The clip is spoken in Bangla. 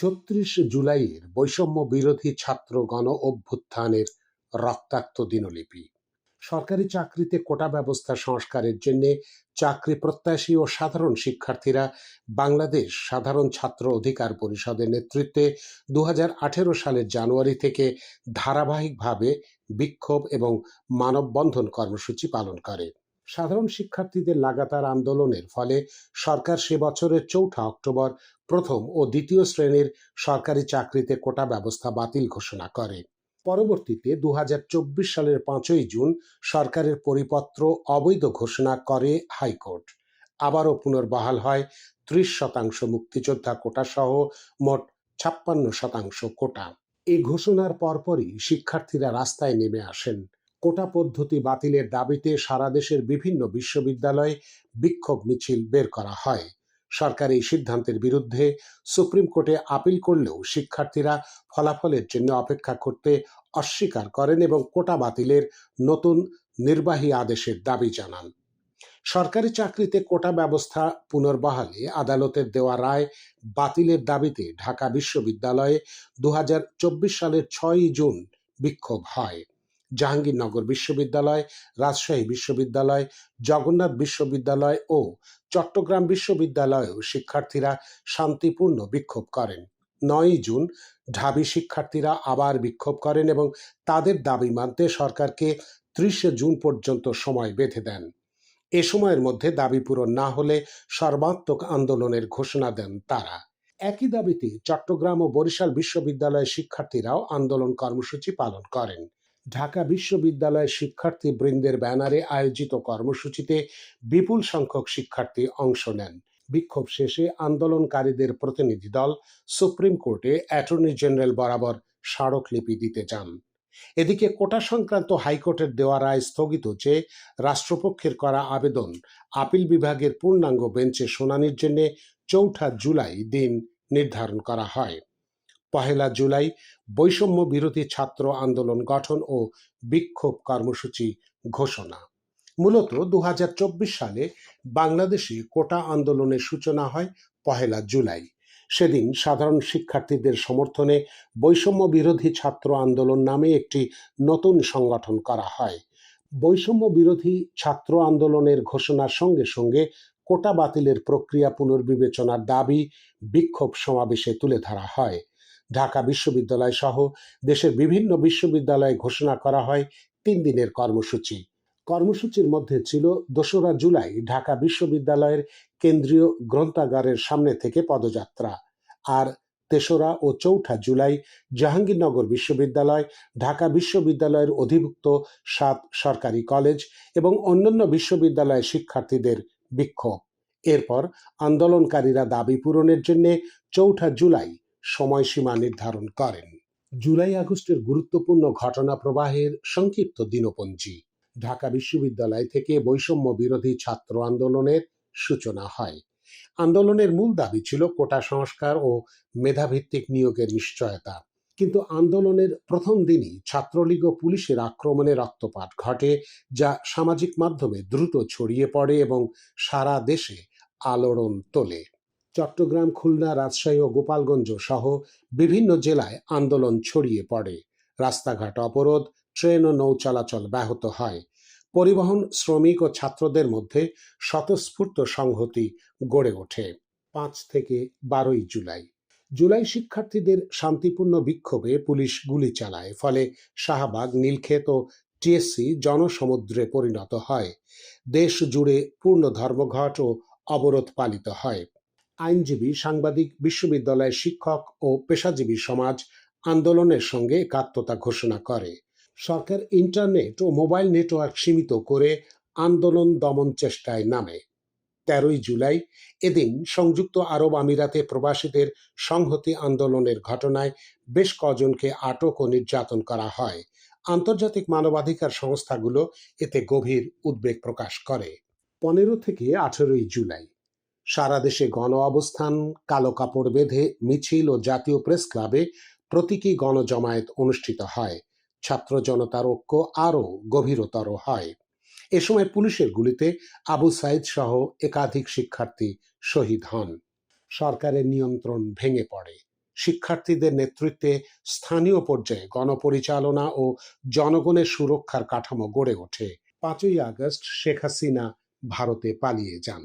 ছত্রিশ জুলাইয়ের বৈষম্য বিরোধী ছাত্র গণ অভ্যুত্থানের রক্তাক্ত দিনলিপি। সরকারি চাকরিতে কোটা ব্যবস্থা সংস্কারের জন্য চাকরি প্রত্যাশী ও সাধারণ শিক্ষার্থীরা বাংলাদেশ সাধারণ ছাত্র অধিকার পরিষদের নেতৃত্বে দু হাজার আঠেরো সালের জানুয়ারি থেকে ধারাবাহিকভাবে বিক্ষোভ এবং মানববন্ধন কর্মসূচি পালন করে। সাধারণ শিক্ষার্থীদের লাগাতার আন্দোলনের ফলে সরকার সে বছরের চৌঠা অক্টোবর প্রথম ও দ্বিতীয় শ্রেণির সরকারি চাকরিতে কোটা ব্যবস্থা বাতিল ঘোষণা করে। পরবর্তীতে দু হাজার চব্বিশ সালের পাঁচই জুন সরকারের পরিপত্র অবৈধ ঘোষণা করে হাইকোর্ট। আবারও পুনর্বহাল হয় ত্রিশ শতাংশ মুক্তিযোদ্ধা কোটা সহ মোট ছাপ্পান্ন শতাংশ কোটা। এই ঘোষণার পরপরই শিক্ষার্থীরা রাস্তায় নেমে আসেন। কোটা পদ্ধতি বাতিলের দাবিতে সারা দেশের বিভিন্ন বিশ্ববিদ্যালয়ে বিক্ষোভ মিছিল বের করা হয়। সরকার এই সিদ্ধান্তের বিরুদ্ধে সুপ্রিম কোর্টে আপিল করলেও শিক্ষার্থীরা ফলাফলের জন্য অপেক্ষা করতে অস্বীকার করেন এবং কোটা বাতিলের নতুন নির্বাহী আদেশের দাবি জানান। সরকারি চাকরিতে কোটা ব্যবস্থা পুনর্বহালে আদালতের দেওয়া রায় বাতিলের দাবিতে ঢাকা বিশ্ববিদ্যালয়ে দু হাজার চব্বিশ সালের ছয়ই জুন বিক্ষোভ হয়। জাহাঙ্গীরনগর বিশ্ববিদ্যালয়, রাজশাহী বিশ্ববিদ্যালয়, জগন্নাথ বিশ্ববিদ্যালয় ও চট্টগ্রাম বিশ্ববিদ্যালয়েও শিক্ষার্থীরা শান্তিপূর্ণ বিক্ষোভ করেন। নয়ই জুন ঢাবি শিক্ষার্থীরা আবার বিক্ষোভ করেন এবং তাদের দাবি মানতে সরকারকে ত্রিশে জুন পর্যন্ত সময় বেঁধে দেন। এ সময়ের মধ্যে দাবি পূরণ না হলে সর্বাত্মক আন্দোলনের ঘোষণা দেন তারা। একই দাবিতে চট্টগ্রাম ও বরিশাল বিশ্ববিদ্যালয়ের শিক্ষার্থীরাও আন্দোলন কর্মসূচি পালন করেন। ঢাকা বিশ্ববিদ্যালয়ের শিক্ষার্থী বৃন্দের ব্যানারে আয়োজিত কর্মসূচিতে বিপুল সংখ্যক শিক্ষার্থী অংশ নেন। বিক্ষোভ শেষে আন্দোলনকারীদের প্রতিনিধি দল সুপ্রিম কোর্টে অ্যাটর্নি জেনারেল বরাবর স্মারকলিপি দিতে যান। এদিকে কোটা সংক্রান্ত হাইকোর্টের দেওয়া রায় স্থগিত চেয়ে রাষ্ট্রপক্ষের করা আবেদন আপিল বিভাগের পূর্ণাঙ্গ বেঞ্চে শুনানির জন্য চৌঠা জুলাই দিন নির্ধারণ করা হয়। পহেলা জুলাই বৈষম্য বিরোধী ছাত্র আন্দোলন গঠন ও বিক্ষোভ কর্মসূচি ঘোষণা। মূলত দু হাজার চব্বিশ সালে বাংলাদেশে কোটা আন্দোলনের সূচনা হয় পহেলা জুলাই। সেদিন সাধারণ শিক্ষার্থীদের সমর্থনে বৈষম্য বিরোধী ছাত্র আন্দোলন নামে একটি নতুন সংগঠন করা হয়। বৈষম্য বিরোধী ছাত্র আন্দোলনের ঘোষণার সঙ্গে সঙ্গে কোটা বাতিলের প্রক্রিয়া পুনর্বিবেচনার দাবি বিক্ষোভ সমাবেশে তুলে ধরা হয়। ঢাকা বিশ্ববিদ্যালয় সহ দেশের বিভিন্ন বিশ্ববিদ্যালয়ে ঘোষণা করা হয় তিন দিনের কর্মসূচি। কর্মসূচির মধ্যে ছিল দোসরা জুলাই ঢাকা বিশ্ববিদ্যালয়ের কেন্দ্রীয় গ্রন্থাগারের সামনে থেকে পদযাত্রা আর তেসরা ও চৌঠা জুলাই জাহাঙ্গীরনগর বিশ্ববিদ্যালয়, ঢাকা বিশ্ববিদ্যালয়ের অধিভুক্ত সাত সরকারি কলেজ এবং অন্যান্য বিশ্ববিদ্যালয়ের শিক্ষার্থীদের বিক্ষোভ। এরপর আন্দোলনকারীরা দাবি পূরণের জন্য চৌঠা জুলাই সময়সীমা নির্ধারণ করেন। জুলাই আগস্টের গুরুত্বপূর্ণ ঘটনা প্রবাহের সংক্ষিপ্ত দিনপঞ্জি। ঢাকা বিশ্ববিদ্যালয় থেকে বৈষম্য বিরোধী ছাত্র আন্দোলনের সূচনা হয়। আন্দোলনের মূল দাবি ছিল কোটা সংস্কার ও মেধাভিত্তিক নিয়োগের নিশ্চয়তা। কিন্তু আন্দোলনের প্রথম দিনই ছাত্রলীগ ও পুলিশের আক্রমণে রক্তপাত ঘটে, যা সামাজিক মাধ্যমে দ্রুত ছড়িয়ে পড়ে এবং সারা দেশে আলোড়ন তোলে। চট্টগ্রাম, খুলনা, রাজশাহী ও গোপালগঞ্জ সহ বিভিন্ন জেলায় আন্দোলন ছড়িয়ে পড়ে। রাস্তাঘাট অবরোধ, ট্রেন ও নৌ চলাচল ব্যাহত হয়। পরিবহন, শ্রমিক ও ছাত্রদের মধ্যে স্বতঃস্ফূর্ত সংহতি গড়ে ওঠে পাঁচ থেকে বারোই জুলাই। জুলাই শিক্ষার্থীদের শান্তিপূর্ণ বিক্ষোভে পুলিশ গুলি চালায়, ফলে শাহবাগ, নীলক্ষেত ও টিএসসি জনসমুদ্রে পরিণত হয়। দেশ জুড়ে পূর্ণ ধর্মঘট ও অবরোধ পালিত হয়। আইনজীবী, সাংবাদিক, বিশ্ববিদ্যালয়ের শিক্ষক ও পেশাজীবী সমাজ আন্দোলনের সঙ্গে একাত্মতা ঘোষণা করে। সরকার ইন্টারনেট ও মোবাইল নেটওয়ার্ক সীমিত করে আন্দোলন দমন চেষ্টায় নামে। তেরোই জুলাই এদিন সংযুক্ত আরব আমিরাতে প্রবাসীদের সংহতি আন্দোলনের ঘটনায় বেশ কজনকে আটক ও নির্যাতন করা হয়। আন্তর্জাতিক মানবাধিকার সংস্থাগুলো এতে গভীর উদ্বেগ প্রকাশ করে। পনেরো থেকে আঠেরোই জুলাই সারা দেশে গণ অবস্থান, কালো কাপড় বেঁধে, মিছিল ও জাতীয় প্রেস ক্লাবে প্রতীকী গণজমায়েত অনুষ্ঠিত হয়। ছাত্র জনতার ঐক্য আরও গভীরতর হয়। এ সময় পুলিশের গুলিতে আবু সাইদ সহ একাধিক শিক্ষার্থী শহীদ হন। সরকারের নিয়ন্ত্রণ ভেঙে পড়ে। শিক্ষার্থীদের নেতৃত্বে স্থানীয় পর্যায়ে গণপরিচালনা ও জনগণের সুরক্ষার কাঠামো গড়ে ওঠে। পাঁচই আগস্ট শেখ হাসিনা ভারতে পালিয়ে যান।